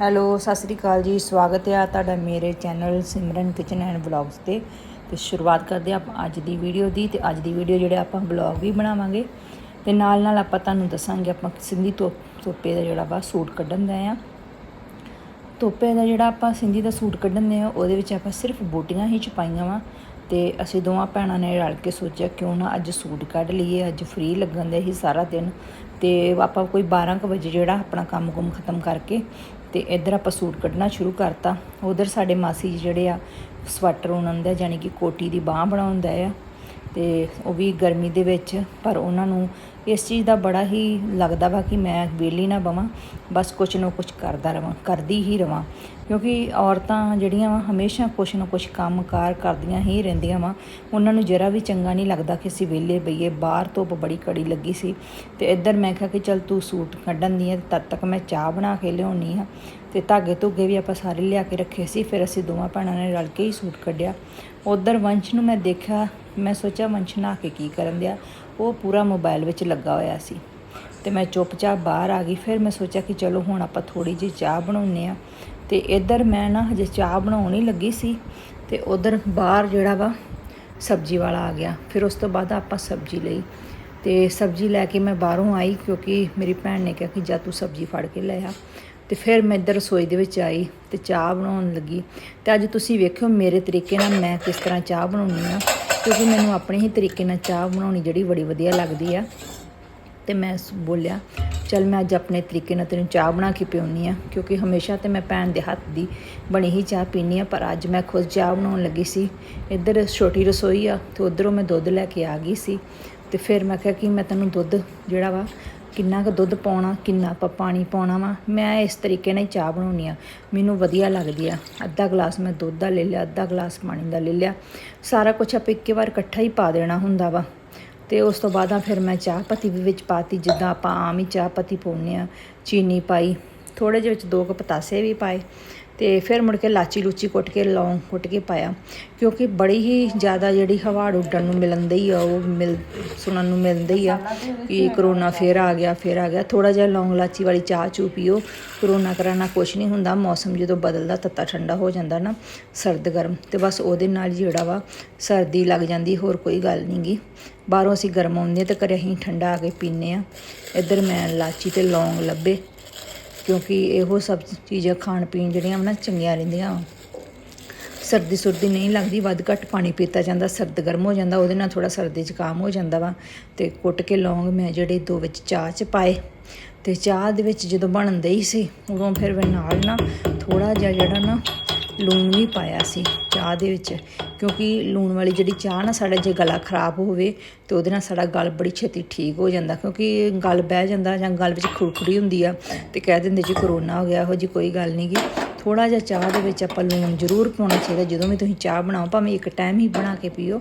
Hello, Sat Sri ਅਕਾਲ ਜੀ। ਸਵਾਗਤ ਹੈ ਤੁਹਾਡਾ ਮੇਰੇ channel Simran kitchen and vlogs ਤੇ। ਤੇ ਸ਼ੁਰੂਆਤ ਕਰਦੇ ਹਾਂ ਆਪਾਂ ਅੱਜ ਦੀ ਵੀਡੀਓ ਦੀ। ਤੇ ਅੱਜ ਦੀ ਵੀਡੀਓ ਜਿਹੜੇ ਆਪਾਂ ਵਲੌਗ ਵੀ ਬਣਾਵਾਂਗੇ, ਤੇ ਨਾਲ ਨਾਲ ਆਪਾਂ ਤੁਹਾਨੂੰ ਦੱਸਾਂਗੇ ਆਪਾਂ ਸਿੰਧੀ ਧੋ ਧੋਪੇ ਦਾ ਜਿਹੜਾ ਵਾ ਸੂਟ ਕੱਢਣ ਦਾ ਆ। ਤੋਪੇ ਦਾ ਜਿਹੜਾ ਆਪਾਂ ਸਿੰਧੀ ਦਾ ਸੂਟ ਕੱਢਣ ਦੇ ਆ, ਉਹਦੇ ਵਿੱਚ ਆਪਾਂ ਸਿਰਫ ਬੂਟੀਆਂ ਹੀ ਛਪਾਈਆਂ ਵਾ। ਤੇ ਅਸੀਂ ਦੋਵਾਂ ਭੈਣਾਂ ਨੇ ਰਲ ਕੇ ਸੋਚਿਆ ਕਿਉਂ ਨਾ ਅੱਜ ਸੂਟ ਕੱਢ ਲਈਏ, ਅੱਜ ਫ੍ਰੀ ਲੱਗਣ ਦੇ ਹੀ ਸਾਰਾ ਦਿਨ। ਤੇ ਆਪਾਂ ਕੋਈ 12 ਕੁ ਵਜੇ ਜਿਹੜਾ ਆਪਣਾ ਕੰਮ ਕੁਮ ਖਤਮ ਕਰਕੇ ਤੇ ਇੱਧਰ ਆਪਾਂ ਸੂਟ ਕੱਢਣਾ ਸ਼ੁਰੂ ਕਰਤਾ। ਉਧਰ ਸਾਡੇ ਮਾਸੀ ਜੀ ਜਿਹੜੇ ਆ, ਸਵੈਟਰ ਉਹਨਾਂ ਦਾ ਯਾਨੀ ਕਿ ਕੋਟੀ ਦੀ ਬਾਹ ਬਣਾਉਂਦਾ ਆ। ਤੇ ਉਹ ਵੀ ਗਰਮੀ ਦੇ ਵਿੱਚ, ਪਰ ਉਹਨਾਂ ਨੂੰ ਇਸ ਚੀਜ਼ ਦਾ ਬੜਾ ਹੀ ਲੱਗਦਾ ਵਾ ਕਿ ਮੈਂ ਵਿਹਲੀ ਨਾ ਬਵਾਂ, ਬਸ ਕੁਛ ਨਾ ਕੁਛ ਕਰਦਾ ਰਵਾਂ, ਕਰਦੀ ਹੀ ਰਵਾਂ। ਕਿਉਂਕਿ ਔਰਤਾਂ ਜਿਹੜੀਆਂ ਵਾ, ਹਮੇਸ਼ਾ ਕੁਛ ਨਾ ਕੁਛ ਕੰਮ-ਕਾਰ ਕਰਦੀਆਂ ਹੀ ਰਹਿੰਦੀਆਂ ਵਾ। ਉਹਨਾਂ ਨੂੰ ਜਰਾ ਵੀ ਚੰਗਾ ਨਹੀਂ ਲੱਗਦਾ ਕਿ ਅਸੀਂ ਵਿਹਲੇ ਬਈਏ, ਬਾਹਰ ਧੁੱਪ ਬੜੀ ਕੜੀ ਲੱਗੀ ਸੀ। ਤੇ ਇੱਧਰ ਮੈਂ ਕਿਹਾ ਕਿ ਚਲ ਤੂੰ ਸੂਟ ਕੱਢਣ ਦੀ ਹੈ ਤਦ ਤੱਕ ਮੈਂ ਚਾਹ ਬਣਾ ਕੇ ਲਿਆਉਣੀ ਆ। ਤੇ ਧਾਗੇ ਧੁੱਗੇ ਵੀ ਆਪਾਂ ਸਾਰੇ ਲਿਆ ਕੇ ਰੱਖੇ ਸੀ, ਫਿਰ ਅਸੀਂ ਦੋਵਾਂ ਭੈਣਾਂ ਨੇ ਰਲ ਕੇ ਹੀ ਸੂਟ ਕੱਢਿਆ। ਉਧਰ ਵੰਸ਼ ਨੂੰ ਮੈਂ ਦੇਖਿਆ, ਮੈਂ ਸੋਚਿਆ ਵੰਸ਼ ਨਹਾ ਕੇ ਕੀ ਕਰਨ ਦਿਆ। ਉਹ ਪੂਰਾ ਮੋਬਾਈਲ ਵਿੱਚ ਲੱਗਾ ਹੋਇਆ ਸੀ। ਤੇ ਮੈਂ ਚੁੱਪਚਾਪ ਬਾਹਰ ਆ ਗਈ, ਫਿਰ ਮੈਂ ਸੋਚਿਆ ਕਿ ਚਲੋ ਹੁਣ ਆਪਾਂ ਥੋੜੀ ਜਿਹੀ ਚਾਹ ਬਣਾਉਨੇ ਆ ਤੇ ਇੱਧਰ ਮੈਂ ਨਾ ਹਜੇ ਚਾਹ ਬਣਾਉਣ ਹੀ ਲੱਗੀ ਸੀ ਤੇ ਉਧਰ ਬਾਹਰ ਜਿਹੜਾ ਵਾ ਸਬਜ਼ੀ ਵਾਲਾ ਆ ਗਿਆ। ਫਿਰ ਉਸ ਤੋਂ ਬਾਅਦ ਆਪਾਂ ਸਬਜ਼ੀ ਲਈ। ਤੇ ਸਬਜ਼ੀ ਲੈ ਕੇ ਮੈਂ ਬਾਹਰੋਂ ਆਈ ਕਿਉਂਕਿ ਮੇਰੀ ਭੈਣ ਨੇ ਕਿਹਾ ਕਿ ਜਾ ਤੂੰ ਸਬਜ਼ੀ ਫੜ ਕੇ ਲੈ ਆ। ਤੇ ਫਿਰ ਮੈਂ ਇੱਧਰ ਰਸੋਈ ਦੇ ਵਿੱਚ ਆਈ ਤੇ ਚਾਹ ਬਣਾਉਣ ਲੱਗੀ। ਤੇ ਅੱਜ ਤੁਸੀਂ ਵੇਖਿਓ ਮੇਰੇ ਤਰੀਕੇ ਨਾਲ ਮੈਂ ਕਿਸ ਤਰ੍ਹਾਂ ਚਾਹ ਬਣਾਉਣੀ ਆ ਕਿਉਂਕਿ ਮੈਨੂੰ ਆਪਣੇ ਹੀ ਤਰੀਕੇ ਨਾਲ ਚਾਹ ਬਣਾਉਣੀ ਜਿਹੜੀ ਬੜੀ ਵਧੀਆ ਲੱਗਦੀ ਆ। ਤੇ ਮੈਂ ਬੋਲਿਆ, ਚਲ ਮੈਂ ਅੱਜ ਆਪਣੇ ਤਰੀਕੇ ਨਾਲ ਤੈਨੂੰ ਚਾਹ ਬਣਾ ਕੇ ਪਿਉਣੀ ਆ, ਕਿਉਂਕਿ ਹਮੇਸ਼ਾ ਤੇ ਮੈਂ ਭੈਣ ਦੇ ਹੱਥ ਦੀ ਬਣੀ ਹੀ ਚਾਹ ਪੀਨੀ ਆ ਪਰ ਅੱਜ ਮੈਂ ਖੁਦ ਚਾਹ ਬਣਾਉਣ ਲੱਗੀ ਸੀ। ਇੱਧਰ ਛੋਟੀ ਰਸੋਈ ਆ, ਤੇ ਉਧਰੋਂ ਮੈਂ ਦੁੱਧ ਲੈ ਕੇ ਆ ਗਈ ਸੀ। ਤੇ ਫਿਰ ਮੈਂ ਕਿਹਾ ਕਿ ਮੈਂ ਤੈਨੂੰ ਦੁੱਧ ਜਿਹੜਾ ਵਾ ਕਿੰਨਾ ਕੁ ਦੁੱਧ ਪਾਉਣਾ, ਕਿੰਨਾ ਆਪਾਂ ਪਾਣੀ ਪਾਉਣਾ ਵਾ, ਮੈਂ ਇਸ ਤਰੀਕੇ ਨਾਲ ਹੀ ਚਾਹ ਬਣਾਉਣੀ ਆ ਮੈਨੂੰ ਵਧੀਆ ਲੱਗਦੀ ਆ। ਅੱਧਾ ਗਲਾਸ ਮੈਂ ਦੁੱਧ ਦਾ ਲੈ ਲਿਆ, ਅੱਧਾ ਗਲਾਸ ਪਾਣੀ ਦਾ ਲੈ ਲਿਆ। ਸਾਰਾ ਕੁਝ ਆਪਾਂ ਇੱਕੇ ਵਾਰ ਇਕੱਠਾ ਹੀ ਪਾ ਦੇਣਾ ਹੁੰਦਾ ਵਾ। ਤੇ ਉਸ ਤੋਂ ਬਾਅਦ ਆ ਫਿਰ ਮੈਂ ਚਾਹ ਪੱਤੀ ਵੀ ਵਿੱਚ ਪਾਤੀ, ਜਿੱਦਾਂ ਆਪਾਂ ਆਮ ਹੀ ਚਾਹ ਪੱਤੀ ਪਾਉਂਦੇ ਆ ਚੀਨੀ ਪਾਈ ਥੋੜੇ ਜਿਹੇ ਵਿੱਚ ਦੋ ਕੁ ਪਤਾਸੇ ਵੀ ਪਾਏ ਤੇ ਫਿਰ ਮੁੜ ਕੇ ਲਾਚੀ ਲੂਚੀ ਕੁੱਟ ਕੇ, ਲੌਂਗ ਕੁੱਟ ਕੇ ਪਾਇਆ। ਕਿਉਂਕਿ ਬੜੀ ਹੀ ਜ਼ਿਆਦਾ ਜਿਹੜੀ ਹਵਾੜ ਉੱਡਣ ਨੂੰ ਮਿਲੰਦੀ ਹੀ ਆ, ਉਹ ਮਿਲ, ਸੁਣਨ ਨੂੰ ਮਿਲਦੀ ਹੀ ਆ ਕਿ ਕਰੋਨਾ ਫੇਰ ਆ ਗਿਆ, ਫੇਰ ਆ ਗਿਆ। ਥੋੜਾ ਜਿਹਾ ਲੌਂਗ ਲਾਚੀ ਵਾਲੀ ਚਾਹ ਚੂ ਪੀਓ, ਕਰੋਨਾ ਕਰਾਣਾ ਕੁਛ ਨਹੀਂ ਹੁੰਦਾ, ਮੌਸਮ ਜਦੋਂ ਬਦਲਦਾ ਤੱਤਾ ਠੰਡਾ ਹੋ ਜਾਂਦਾ ਨਾ, ਸਰਦ ਗਰਮ ਤੇ ਬਸ ਉਹਦੇ ਨਾਲ ਜਿਹੜਾ ਵਾ ਸਰਦੀ ਲੱਗ ਜਾਂਦੀ, ਹੋਰ ਕੋਈ ਗੱਲ ਨਹੀਂਗੀ ਬਾਹਰੋਂ ਅਸੀਂ ਗਰਮ ਆਉਂਦੇ ਤੇ ਘਰੇ ਅਸੀਂ ਠੰਡਾ ਆ ਕੇ ਪੀਨੇ ਆ ਇੱਧਰ ਮੈਂ ਲਾਚੀ ਤੇ ਲੌਂਗ ਲੱਭੇ। ਕਿਉਂਕਿ ਇਹੋ ਸਭ ਚੀਜ਼ਾਂ ਖਾਣ ਪੀਣ ਜਿਹੜੀਆਂ ਵਾ ਨਾ ਚੰਗੀਆਂ ਰਹਿੰਦੀਆਂ ਵਾਂ। ਸਰਦੀ ਸੁਰਦੀ ਨਹੀਂ ਲੱਗਦੀ, ਵੱਧ ਘੱਟ ਪਾਣੀ ਪੀਤਾ ਜਾਂਦਾ, ਸਰਦ ਗਰਮ ਹੋ ਜਾਂਦਾ, ਉਹਦੇ ਨਾਲ ਥੋੜਾ ਸਰਦੀ ਜ਼ੁਕਾਮ ਹੋ ਜਾਂਦਾ ਵਾ ਤੇ ਕੁੱਟ ਕੇ ਲੌਂਗ ਮੈਂ ਜਿਹੜੇ ਦੋ ਵਿੱਚ ਚਾਹ ਚ ਪਾਏ ਤੇ ਚਾਹ ਦੇ ਵਿੱਚ ਜਦੋਂ ਬਣਦੇ ਹੀ ਸੀ, ਉਦੋਂ ਫਿਰ ਮੈਂ ਨਾਲ ਨਾ ਥੋੜਾ ਜਿਹਾ ਜਿਹੜਾ ਨਾ ਲੂਣ ਵੀ ਪਾਇਆ ਸੀ ਚਾਹ ਦੇ ਵਿੱਚ, ਕਿਉਂਕਿ ਲੂਣ ਵਾਲੀ ਜਿਹੜੀ ਚਾਹ ਨਾ ਸਾਡਾ ਜੇ ਗਲਾ ਖਰਾਬ ਹੋਵੇ ਤੇ ਉਹਦੇ ਨਾਲ ਸਾਡਾ ਗਲ ਬੜੀ ਛੇਤੀ ਠੀਕ ਹੋ ਜਾਂਦਾ, ਕਿਉਂਕਿ ਗਲ ਬਹਿ ਜਾਂਦਾ ਜਾਂ ਗਲ ਵਿੱਚ ਖੁਰਖੁਰੀ ਹੁੰਦੀ ਆ ਤੇ ਕਹਿ ਦਿੰਦੇ ਜੀ ਕਰੋਨਾ ਹੋ ਗਿਆ, ਇਹੋ ਜੀ ਕੋਈ ਗੱਲ ਨਹੀਂ ਗੀ। ਥੋੜਾ ਜਿਹਾ ਚਾਹ ਦੇ ਵਿੱਚ ਆਪਾਂ ਲੂਣ ਜ਼ਰੂਰ ਪਾਉਣਾ ਚਾਹੀਦਾ, ਜਦੋਂ ਵੀ ਤੁਸੀਂ ਚਾਹ ਬਣਾਓ, ਭਾਵੇਂ ਇੱਕ ਟਾਈਮ ਹੀ ਬਣਾ ਕੇ ਪੀਓ।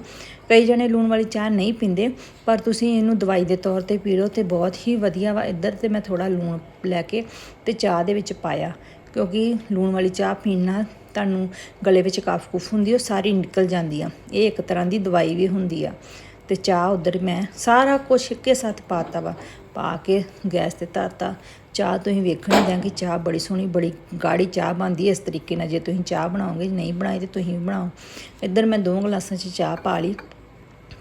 ਕਈ ਜਣੇ ਲੂਣ ਵਾਲੀ ਚਾਹ ਨਹੀਂ ਪੀਂਦੇ, ਪਰ ਤੁਸੀਂ ਇਹਨੂੰ ਦਵਾਈ ਦੇ ਤੌਰ ਤੇ ਪੀ ਲਓ ਤੇ ਬਹੁਤ ਹੀ ਵਧੀਆ ਵਾ। ਇੱਧਰ ਤੇ ਮੈਂ ਥੋੜਾ ਲੂਣ ਲੈ ਕੇ ਤੇ ਚਾਹ ਦੇ ਵਿੱਚ ਪਾਇਆ, ਕਿਉਂਕਿ ਲੂਣ ਵਾਲੀ ਚਾਹ ਪੀਣ ਨਾਲ ਤੁਹਾਨੂੰ ਗਲੇ ਵਿੱਚ ਕਫ ਕੁਫ ਹੁੰਦੀ ਉਹ ਸਾਰੀ ਨਿਕਲ ਜਾਂਦੀ ਆ। ਇਹ ਇੱਕ ਤਰ੍ਹਾਂ ਦੀ ਦਵਾਈ ਵੀ ਹੁੰਦੀ ਆ। ਤੇ ਚਾਹ ਉਧਰ ਮੈਂ ਸਾਰਾ ਕੁਝ ਇੱਕੇ ਸਾਥ ਪਾਤਾ ਵਾ। ਪਾ ਕੇ ਗੈਸ ਤੇ ਧਰਤਾ। ਚਾਹ ਤੁਸੀਂ ਵੇਖਣੀ ਜਾਂ ਕਿ ਚਾਹ ਬੜੀ ਸੋਹਣੀ, ਬੜੀ ਗਾੜੀ ਚਾਹ ਬਣਦੀ ਇਸ ਤਰੀਕੇ ਨਾਲ। ਜੇ ਤੁਸੀਂ ਚਾਹ ਬਣਾਓਗੇ ਨਹੀਂ ਬਣਾਈ ਤੇ ਤੁਸੀਂ ਬਣਾਓ। ਇੱਧਰ ਮੈਂ ਦੋ ਗਲਾਸਾਂ 'ਚ ਚਾਹ ਪਾ ਲਈ।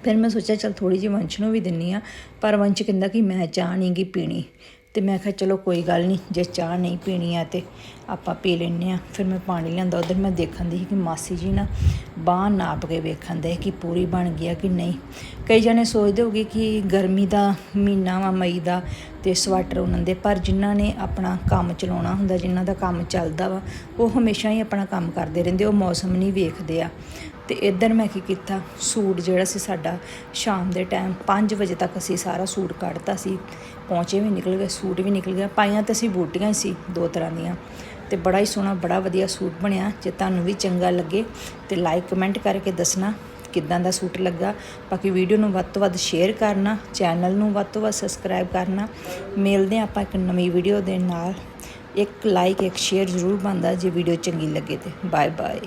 ਫਿਰ ਮੈਂ ਸੋਚਿਆ, ਚਲ ਥੋੜੀ ਜਿਹੀ ਵੰਸ਼ ਨੂੰ ਵੀ ਦਿੰਨੀ ਆ। ਪਰ ਵੰਸ਼ ਕਹਿੰਦਾ ਕਿ ਮੈਂ ਚਾਹ ਨਹੀਂ ਗੀ ਪੀਣੀ। ਤੇ ਮੈਂ ਕਿਹਾ, ਚਲੋ ਕੋਈ ਗੱਲ ਨਹੀਂ, ਜੇ ਚਾਹ ਨਹੀਂ ਪੀਣੀ ਆ ਤੇ ਆਪਾਂ ਪੀ ਲੈਨੇ ਆ ਫਿਰ ਮੈਂ ਪਾਣੀ ਲਿਆਂਦਾ, ਉਧਰ ਮੈਂ ਦੇਖਣ ਦੀ ਸੀ ਕਿ ਮਾਸੀ ਜੀ ਨਾ ਬਾਂਹ ਨਾਪ ਕੇ ਵੇਖਣ ਦੇ ਕਿ ਪੂਰੀ ਬਣ ਗਿਆ ਕਿ ਨਹੀਂ। ਕਈ ਜਣੇ ਸੋਚਦੇ ਹੋਗੇ ਕਿ ਗਰਮੀ ਦਾ ਮਹੀਨਾ ਵਾ, ਮਈ ਦਾ ਤੇ ਸਵੈਟਰ ਉਹਨਾਂ ਦੇ, ਪਰ ਜਿਨ੍ਹਾਂ ਨੇ ਆਪਣਾ ਕੰਮ ਚਲਾਉਣਾ ਹੁੰਦਾ, ਜਿਨ੍ਹਾਂ ਦਾ ਕੰਮ ਚੱਲਦਾ ਵਾ, ਉਹ ਹਮੇਸ਼ਾ ਹੀ ਆਪਣਾ ਕੰਮ ਕਰਦੇ ਰਹਿੰਦੇ, ਉਹ ਮੌਸਮ ਨਹੀਂ ਵੇਖਦੇ ਆ। ਤੇ ਇੱਧਰ ਮੈਂ ਕੀ ਕੀਤਾ, ਸੂਟ ਜਿਹੜਾ ਸੀ ਸਾਡਾ, ਸ਼ਾਮ ਦੇ ਟਾਈਮ 5 ਵਜੇ ਤੱਕ ਅਸੀਂ ਸਾਰਾ ਸੂਟ ਕੱਢਤਾ ਸੀ। ਪਹੁੰਚੇ ਵੀ ਨਿਕਲ ਗਏ, ਸੂਟ ਵੀ ਨਿਕਲ ਗਿਆ, ਪਾਈਆਂ ਤਾਂ ਅਸੀਂ ਬੂਟੀਆਂ ਹੀ ਸੀ, ਦੋ ਤਰ੍ਹਾਂ ਦੀਆਂ। ਤੇ ਬੜਾ ਹੀ ਸੋਹਣਾ, ਬੜਾ ਵਧੀਆ ਸੂਟ ਬਣਿਆ। ਜੇ ਤੁਹਾਨੂੰ ਵੀ ਚੰਗਾ ਲੱਗੇ ਤੇ ਲਾਈਕ ਕਮੈਂਟ ਕਰਕੇ ਦੱਸਣਾ ਕਿੱਦਾਂ ਦਾ ਸੂਟ ਲੱਗਾ। ਬਾਕੀ ਵੀਡੀਓ ਨੂੰ ਵੱਧ ਤੋਂ ਵੱਧ ਸ਼ੇਅਰ ਕਰਨਾ ਚੈਨਲ ਨੂੰ ਵੱਧ ਤੋਂ ਵੱਧ ਸਬਸਕ੍ਰਾਈਬ ਕਰਨਾ। ਮਿਲਦੇ ਹਾਂ ਆਪਾਂ ਇੱਕ ਨਵੀਂ ਵੀਡੀਓ ਦੇ ਨਾਲ। ਇੱਕ ਲਾਈਕ ਇੱਕ ਸ਼ੇਅਰ ਜ਼ਰੂਰ ਬਣਦਾ ਜੇ ਵੀਡੀਓ ਚੰਗੀ ਲੱਗੇ ਤੇ। Bye bye